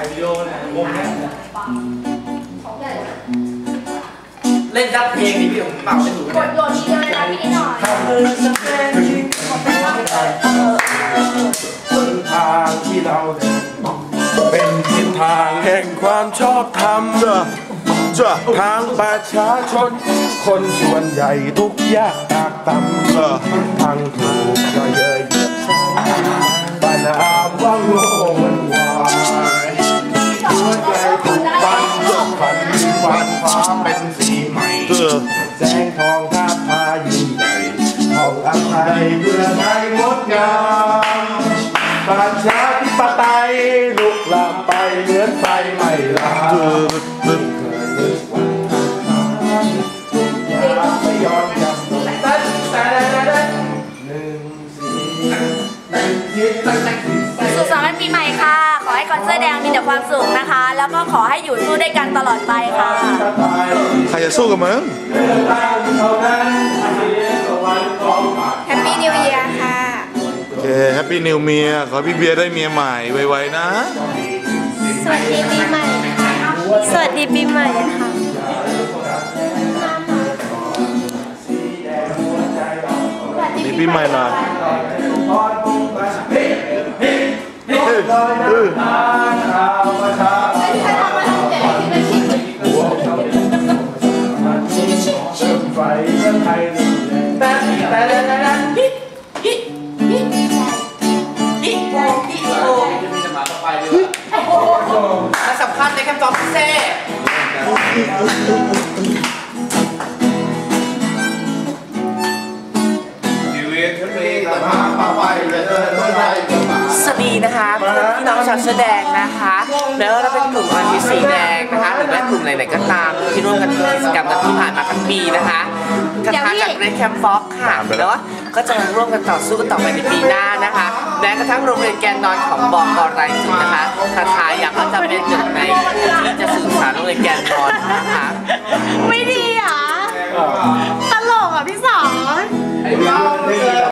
ถ่ายวิดีโอเนี่ยวงเนี้ยเล่นดับเพลงนี่พี่ผมเป่าไม่ถูกกดโยนทีเดียวเลยนะพี่หน่อยทำเลยสักเพลงที่หนทางที่เราเดินเป็นทิศทางแห่งความชอบธรรมจะทางประชาชน คนส่วนใหญ่ทุกยากตากต่ำทางถูก เป็นสีใหม่เออแสงทองทาบพายิ่งใหญ่ห้องอภัยเพื่อไทยงดงามประชาธิปไตยลุกลามไปเหมือนไฟไหม้ลาเออเออไม่ยอมจำนนหนึ่งสี่หนึ่งคิดตั้งแต่สุขสันต์ แดงมีแต่ความสุขนะคะ แล้วก็ขอให้อยู่สู้ด้วยกันตลอดไปค่ะไทยใครจะสู้กับมึงเลือกตั้งเท่านั้นสวรรค์ของผ่านแฮปปี้นิวเยียร์ค่ะ โอเคแฮปปี้นิวเมียขอพี่เบียร์ได้เมียใหม่ไวๆนะ สวัสดีปีใหม่ค่ะสวัสดีปีใหม่ค่ะมีปีใหม่หน่อยพรพุ่งมาเฮ้เฮ้เฮ้ลอย และสำคัญในคำตอบพิเศษชีวิตนี้แต่มป่าไปจะเดินไม่ได้ก็มาสวัสดีนะคะเพื่อนพี่น้องชาวเสื้อแดงนะคะแม้ว่าเราเป็นกลุ่มอาชีสีแดงนะคะ หรือแม้กลุ่มไหนๆก็ตามที่ร่วมกันกิจกรรมกันที่ผ่านมาทั้งปีนะคะ กระทาจากเรดแคมฟ็อกค่ะเนาะก็จะมาร่วมกันต่อสู้กันต่อไปในปีหน้านะคะแม้กระทั่งโรงเรียนแกนนอนของบอกกรายจุดนะคะคาถาอยากก็จะเป็นหนึ่งในผู้ที่จะสื่อสารโรงเรียนแกนนอนนะคะ